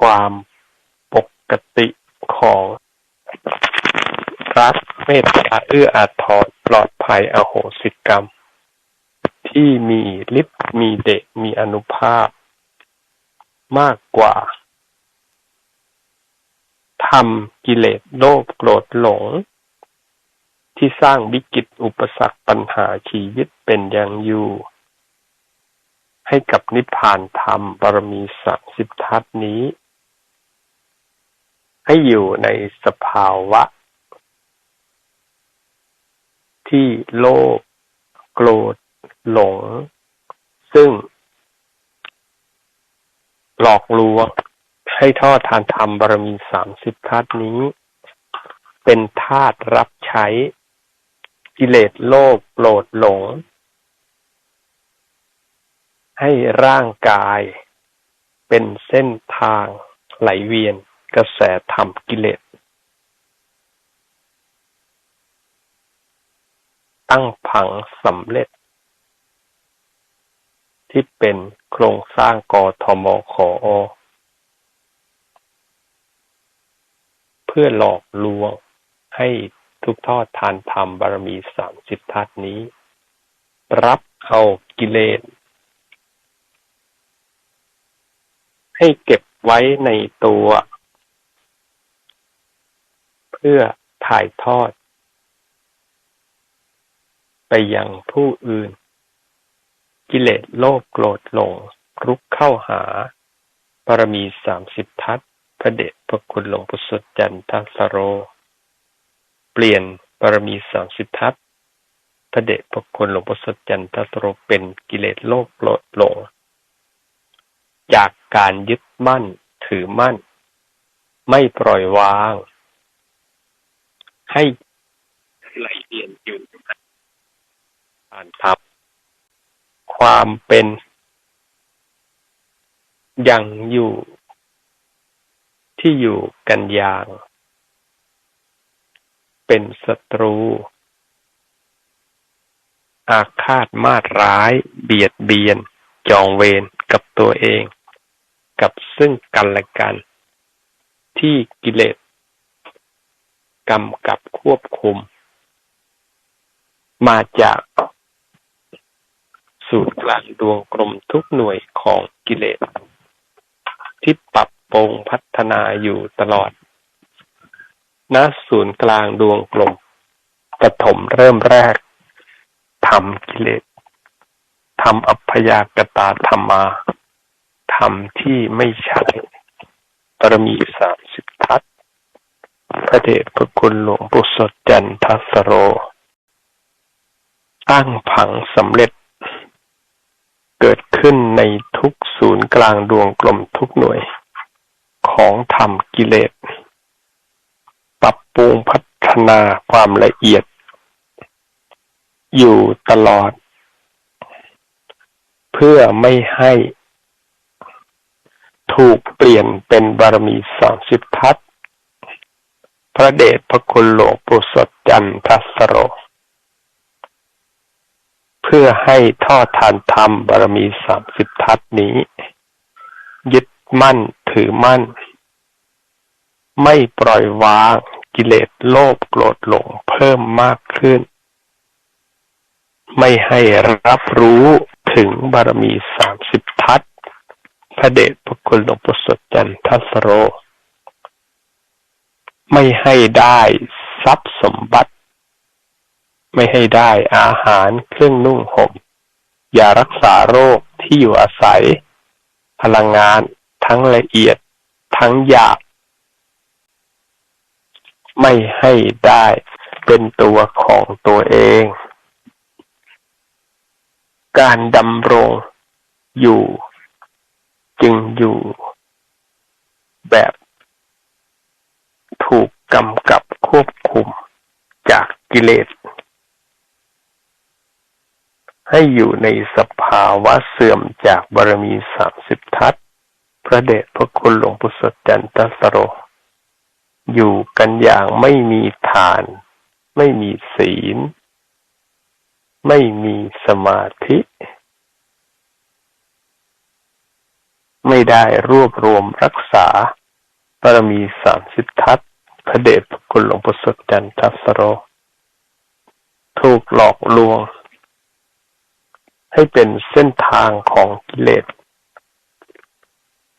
ความปกติของรักเมตตาเอื้ออาทรปลอดภัยอโหสิกรรม ที่มีฤทธิ์มีเดชมีอนุภาพ มากกว่าทำกิเลสโลภโกรธหลง ที่สร้างวิกฤตอุปสรรคปัญหาชีวิตเป็นอย่างอยู่ ให้กับนิพพานธรรมบารมีสามสิบทัศนี้ ให้อยู่ในสภาวะ ที่โลภโกรธหลง ซึ่ง หลอกลวงให้ทอดทานธรรมบารมีสามสิบทัศนี้ เป็นธาตุรับใช้กิเลสโลภโกรธหลง ให้ร่างกายเป็นเส้นทางไหลเวียน กระแสธรรมกิเลส ตั้งผังสำเร็จ ที่เป็นโครงสร้างกทมขออเพื่อหลอกลวงให้ทุกทอดทานธรรมบารมีสามสิบทัศนี้ รับเอากิเลส ให้เก็บไว้ในตัว พื่อถ่ายทอด ไปยังผู้อื่น กิเลสโลภโกรธหลงรุกเข้าหาบารมีสามสิบทัศพระเดชพระคุณหลวงปู่สดจันทสโร เปลี่ยนบารมีสามสิบทัศพระเดชพระคุณหลวงปู่สดจันทสโรเป็นกิเลสโลภโกรธหลง จากการยึดมั่นถือมั่น ไม่ปล่อยวาง ให้ไหลเวียนอยู่ผ่านทับ ความเป็นยังอยู่ที่อยู่กันอย่าง เป็นศัตรู อาฆาตมาดร้าย เบียดเบียน จองเวรกับตัวเอง กับซึ่งกันและกัน ที่กิเลส กำกับควบคุม มาจากสูตรกลางดวงกลมทุกหน่วยของกิเลส ที่ปรับปรงพัฒนาอยู่ตลอดณศูนย์กลางดวงกลมปฐมเริ่มแรกทำกิเลสทำอัพยากตาธรรมาทำที่ไม่ใช่ปรมีสามสิบ พระเดชพระคุณหลวงปู่สดจันทัสโร ตั้งผังสำเร็จ เกิดขึ้นในทุกศูนย์กลางดวงกลมทุกหน่วย ของธรรมกิเลส ปรับปรุงพัฒนาความละเอียด อยู่ตลอด เพื่อไม่ให้ถูกเปลี่ยนเป็นบารมีสามสิบทัศ ระเดชพระคุณหลวงปู่สดจันทสโร เพื่อให้ท่อทานธรรมบารมีสามสิบทัศนี้ ยึดมั่นถือมั่น ไม่ปล่อยวางกิเลสโลภโกรธหลงเพิ่มมากขึ้น ไม่ให้รับรู้ถึงบารมีสามสิบทัศพระเดชพระคุณหลวงปู่สดจันทสโร ไม่ให้ได้ทรัพย์สมบัติ ไม่ให้ได้อาหารเครื่องนุ่งห่มยารักษาโรคที่อยู่อาศัย พลังงานทั้งละเอียดทั้งหยาบไม่ให้ได้เป็นตัวของตัวเอง การดำรงอยู่ จึงอยู่แบบ ถูกกำกับควบคุมจากกิเลส ให้อยู่ในสภาวะเสื่อมจากบารมีสามสิบทัศพระเดชพระคุณหลวงปู่สดจันทสโร อยู่กันอย่างไม่มีฐาน ไม่มีศีล ไม่มีสมาธิ ไม่ได้รวบรวมรักษาบารมีสามสิบทัศ พระเดชพระคุณหลวงปู่สดจันทัสโร ถูกหลอกลวง ให้เป็นเส้นทางของกิเลส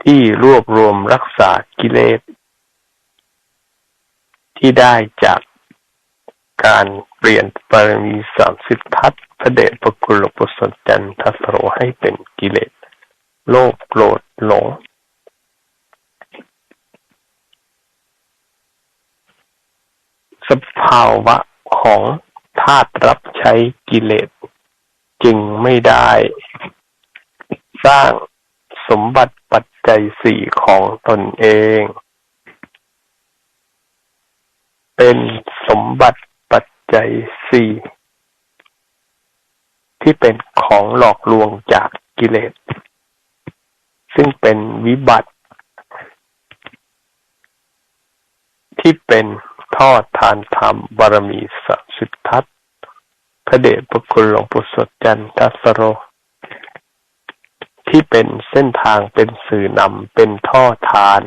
ที่รวบรวมรักษากิเลส ที่ได้จากการเปลี่ยนบารมีสามสิบทัศพระเดชพระคุณหลวงปู่สดจันทัสโรให้เป็นกิเลส โลภโกรธหลง สภาวะของธาตุรับใช้กิเลส จึงไม่ได้ สร้างสมบัติปัจจัยสี่ของตนเอง เป็นสมบัติปัจจัยสี่ที่เป็นของหลอกลวงจากกิเลส ซึ่งเป็นวิบัติ ที่เป็น ทอดทานธรรมบารมีสัสิทธัตพระเดชพระคุณหลวงปู่สดจันทัสโร ที่เป็นเส้นทางเป็นสื่อนำเป็นท่อทาน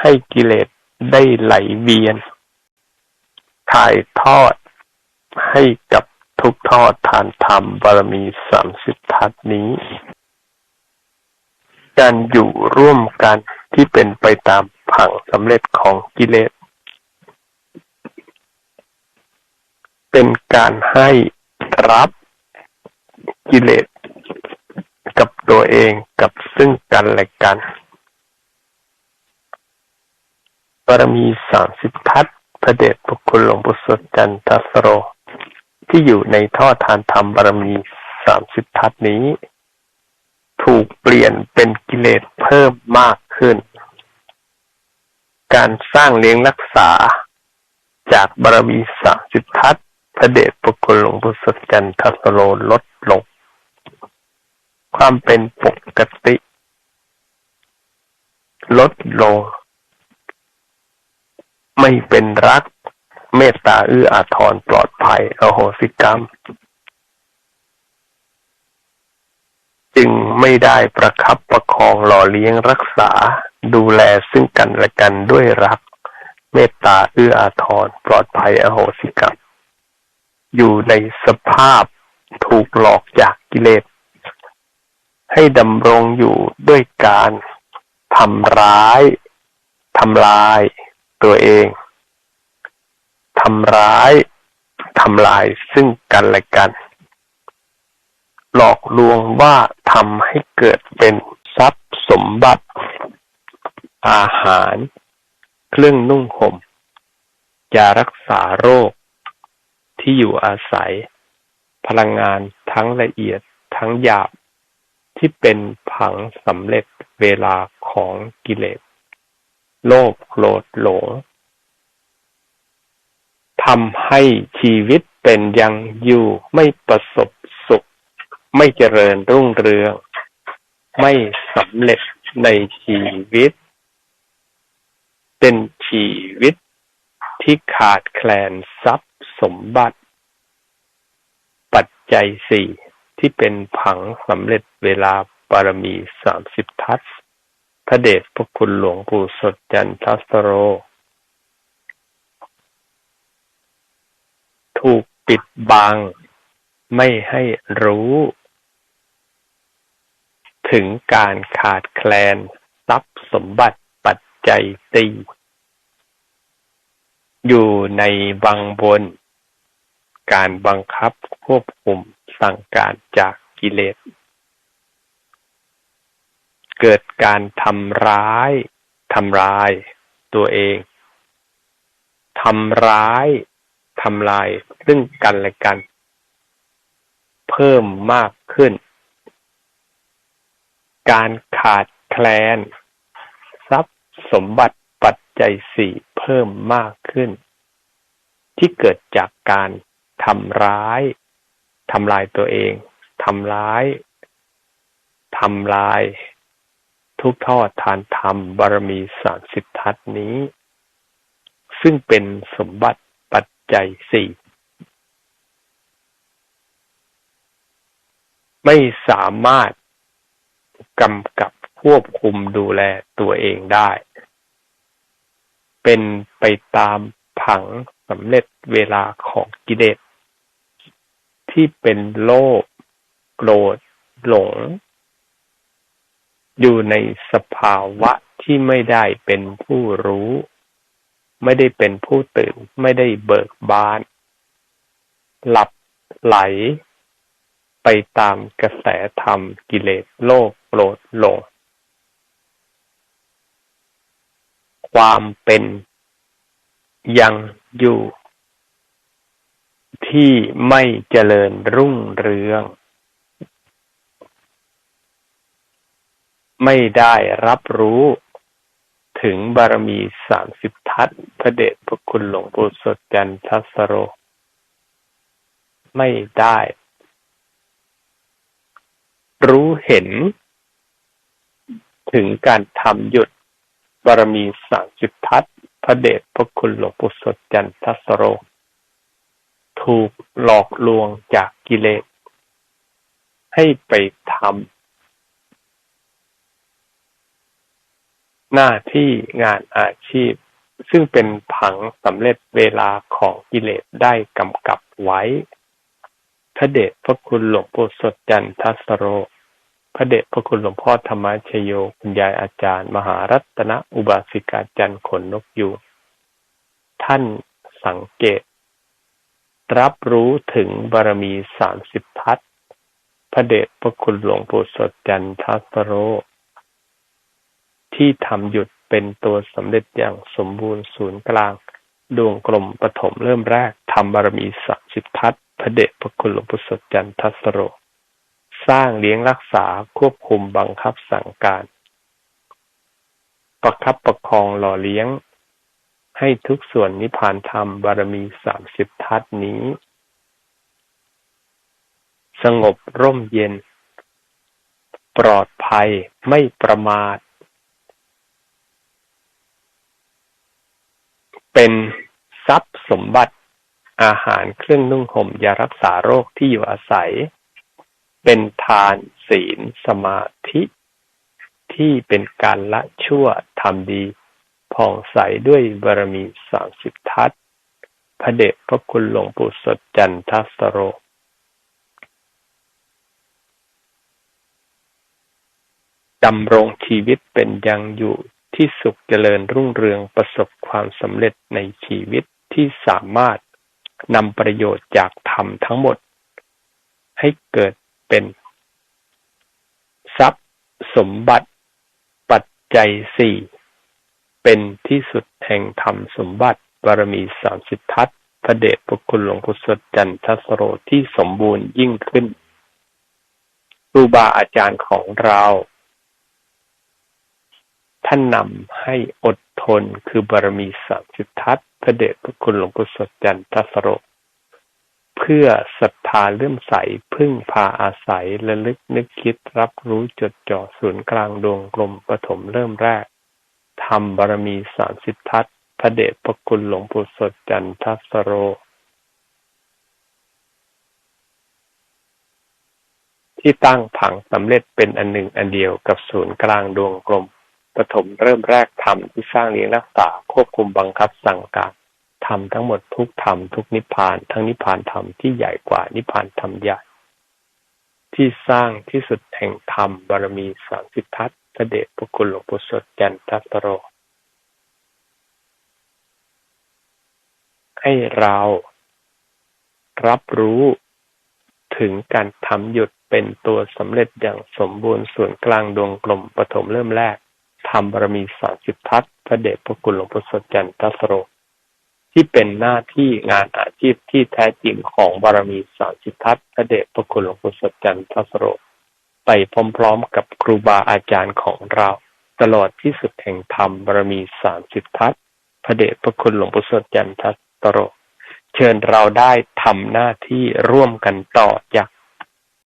ให้กิเลสได้ไหลเวียน ถ่ายทอดให้กับทุกทอดทานธรรมบารมีสามสิบทัศนี้ การอยู่ร่วมกันที่เป็นไปตามผังสำเร็จของกิเลส เป็นการให้รับกิเลสกับตัวเองกับซึ่งกันและกันบารมีสามสิบทัศพระเดชพระคุณหลวงปู่สดจันทสโร ที่อยู่ในท่อทานธรรมบารมีสามสิบทัศนี้ ถูกเปลี่ยนเป็นกิเลสเพิ่มมากขึ้น การสร้างเลี้ยงรักษาจากบารมีสามสิบทัศ พระเดชพระคุณหลวงปู่สัจจันทสโลลดลง ความเป็นปกติ ลดลง ไม่เป็นรัก เมตตาเอื้ออาทรปลอดภัยอโหสิกรรม จึงไม่ได้ประคับประคองหล่อเลี้ยงรักษา ดูแลซึ่งกันและกันด้วยรัก เมตตาเอื้ออาทรปลอดภัยอโหสิกรรม อยู่ในสภาพถูกหลอกจากกิเลส ให้ดำรงอยู่ด้วยการทำร้ายทำลายตัวเองทำร้ายทำลายซึ่งกันและกัน หลอกลวงว่าทำให้เกิดเป็นทรัพย์สมบัติ อาหาร เครื่องนุ่งห่มยารักษาโรค ที่อยู่อาศัย พลังงานทั้งละเอียดทั้งหยาบที่เป็นผังสำเร็จเวลาของกิเลส โลภโกรธหลงทำให้ชีวิตเป็นยังอยู่ไม่ประสบสุข ไม่เจริญรุ่งเรือง ไม่สำเร็จในชีวิต เป็นชีวิตที่ขาดแคลนทรัพย์สมบัติ จจัยสี่ที่เป็นผังสำเร็จเวลาบารมีสามสิบทัศพระเดชพระคุณหลวงปู่สดจันทัสโร ถูกปิดบังไม่ให้รู้ ถึงการขาดแคลนทรัพย์สมบัติปัจจัยตีอยู่ในวังบน การบังคับควบคุมสั่งการจากกิเลส เกิดการทำร้ายทำลายตัวเองทำร้ายทำลายซึ่งกันและกัน เพิ่มมากขึ้น การขาดแคลน ทรัพย์สมบัติปัจจัยสี่เพิ่มมากขึ้น ที่เกิดจากการ ทำร้ายทำลายตัวเองทำร้ายทำลาย ทุกทอดทานธรรมบารมีสามสิบทัศนี้ ซึ่งเป็นสมบัติปัจจัยสี่ไม่สามารถกำกับควบคุมดูแลตัวเองได้ เป็นไปตามผังสำเร็จเวลาของกิเลส ที่เป็นโลภโกรธหลง อยู่ในสภาวะที่ไม่ได้เป็นผู้รู้ ไม่ได้เป็นผู้ตื่น ไม่ได้เบิกบาน หลับไหล ไปตามกระแสธรรมกิเลสโลภโกรธหลง ความเป็นยังอยู่ ที่ไม่เจริญรุ่งเรือง ไม่ได้รับรู้ถึงบารมีสามสิบทัศพระเดชพระคุณหลวงปู่สดจันทัสโร ไม่ได้ รู้เห็น ถึงการทำหยุดบารมีสามสิบทัศพระเดชพระคุณหลวงปู่สดจันทัสโร ถูกหลอกลวงจากกิเลส ให้ไปทำหน้าที่งานอาชีพ ซึ่งเป็นผังสำเร็จเวลาของกิเลสได้กำกับไว้ พระเดชพระคุณหลวงปู่สดจันทัสโร พระเดชพระคุณหลวงพ่อธรรมชโย คุณยายอาจารย์ มหารัตนอุบาสิกาจันขนนกยูท่านสังเกต รับรู้ถึงบารมีสามสิบทัศพระเดชพระคุณหลวงปู่สดจันทัสโร ที่ทำหยุดเป็นตัวสำเร็จอย่างสมบูรณ์ศูนย์กลาง ดวงกลมปฐมเริ่มแรกทำบารมีสามสิบทัศพระเดชพระคุณหลวงปู่สดจันทัสโร สร้างเลี้ยงรักษาควบคุมบังคับสั่งการ ประคับประคองหล่อเลี้ยง ให้ทุกส่วนนิพพานธรรมบารมีสามสิบทัศนี้ สงบร่มเย็น ปลอดภัยไม่ประมาท เป็นทรัพย์สมบัติอาหารเครื่องนุ่งห่มยารักษาโรคที่อยู่อาศัย เป็นทานศีลสมาธิ ที่เป็นการละชั่วทำดี ผ่องใสด้วยบารมีสามสิบทัศพระเดชพระคุณหลวงปู่สดจันทัสโร ดำรงชีวิตเป็นยังอยู่ที่สุขเจริญรุ่งเรืองประสบความสำเร็จในชีวิตที่สามารถนำประโยชน์จากธรรมทั้งหมด ให้เกิดเป็น ทรัพย์สมบัติปัจจัยสี่ เป็นที่สุดแห่งธรรมสมบัติบารมีสามสิบทัศพระเดชพระคุณหลวงพุทธจันทสโรที่สมบูรณ์ยิ่งขึ้นครูบาอาจารย์ของเรา ท่านนำให้อดทนคือบารมีสามสิบทัศพระเดชพระคุณหลวงพุทธจันทสโรเพื่อศรัทธาเลื่อมใสพึ่งพาอาศัยและลึกนึกคิดรับรู้จดจ่อศูนย์กลางดวงกลมปฐมเริ่มแรก ธรรมบารมีสามสิบทัศพระเดชพระคุณหลวงปู่สดจันทัสโร ที่ตั้งผังสำเร็จเป็นอันหนึ่งอันเดียวกับศูนย์กลางดวงกลมปฐมเริ่มแรกธรรมที่สร้างเลี้ยงรักษาควบคุมบังคับสั่งการทำทั้งหมดทุกธรรมทุกนิพพานทั้งนิพพานธรรมที่ใหญ่กว่านิพพานธรรมใหญ่ ที่สร้างที่สุดแห่งธรรมบารมีสามสิบทัศพระเดชพระคุณหลวงปู่สดจันทัสโร ให้เรารับรู้ถึงการทำหยุดเป็นตัวสำเร็จอย่างสมบูรณ์ส่วนกลางดวงกลมปฐมเริ่มแรกทำบารมีสามสิบทัศพระเดชพระคุณหลวงปู่สดจันทัสโร ที่เป็นหน้าที่งานอาชีพที่แท้จริงของบารมีสามสิบทัศพระเดชพระคุณหลวงปู่สดจันทัสโร ไปพร้อมๆ กับครูบาอาจารย์ของเรา ตลอดที่สุดแห่งธรรมบารมีสามสิบทัศพระเดชพระคุณหลวงปู่สดจันทัสตโร เชิญเราได้ทำหน้าที่ร่วมกันต่อจาก